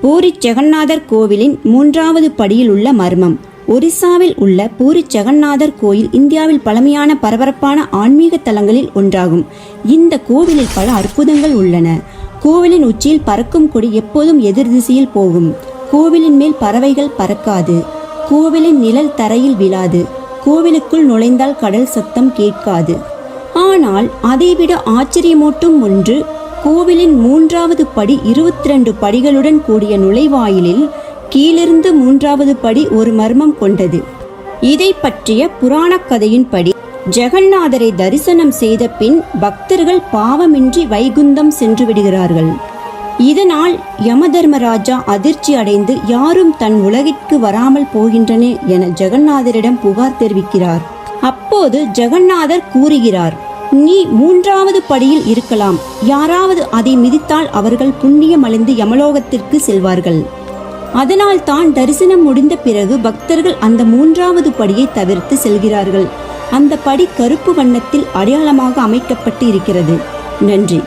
பூரி ஜெகநாதர் கோவிலின் மூன்றாவது படியில் உள்ள மர்மம். ஒரிசாவில் உள்ள பூரி ஜெகநாதர் கோயில் இந்தியாவில் பழமையான பரபரப்பான ஆன்மீக தலங்களில் ஒன்றாகும். இந்த கோவிலில் பல அற்புதங்கள் உள்ளன. கோவிலின் உச்சியில் பறக்கும் கொடி எப்போதும் எதிர் திசையில் போகும். கோவிலின் மேல் பறவைகள் பறக்காது. கோவிலின் நிழல் தரையில் விழாது. கோவிலுக்குள் நுழைந்தால் கடல் சத்தம் கேட்காது. ஆனால் அதைவிட ஆச்சரியமூட்டும் ஒன்று கோவிலின் மூன்றாவது படி இருபத்தி ரெண்டு படிகளுடன் கூடிய நுழைவாயிலில் கீழிருந்து மூன்றாவது படி ஒரு மர்மம் கொண்டது. இதை பற்றிய புராணக் கதையின்படி ஜெகநாதரை தரிசனம் செய்த பின் பக்தர்கள் பாவமின்றி வைகுந்தம் சென்று விடுகிறார்கள். இதனால் யமதர்மராஜா அதிர்ச்சி அடைந்து யாரும் தன் உலகிற்கு வராமல் போகின்றனே என ஜெகநாதரிடம் புகார் தெரிவிக்கிறார். அப்போது ஜெகநாதர் கூறுகிறார் நீ மூன்றாவது படியில் இருக்கலாம். யாராவது அதை மிதித்தால் அவர்கள் புண்ணியம் அழிந்து யமலோகத்திற்கு செல்வார்கள். அதனால் தான் தரிசனம் முடிந்த பிறகு பக்தர்கள் அந்த மூன்றாவது படியை தவிர்த்து செல்கிறார்கள். அந்த படி கருப்பு வண்ணத்தில் அடையாளமாக அமைக்கப்பட்டு இருக்கிறது நன்றி.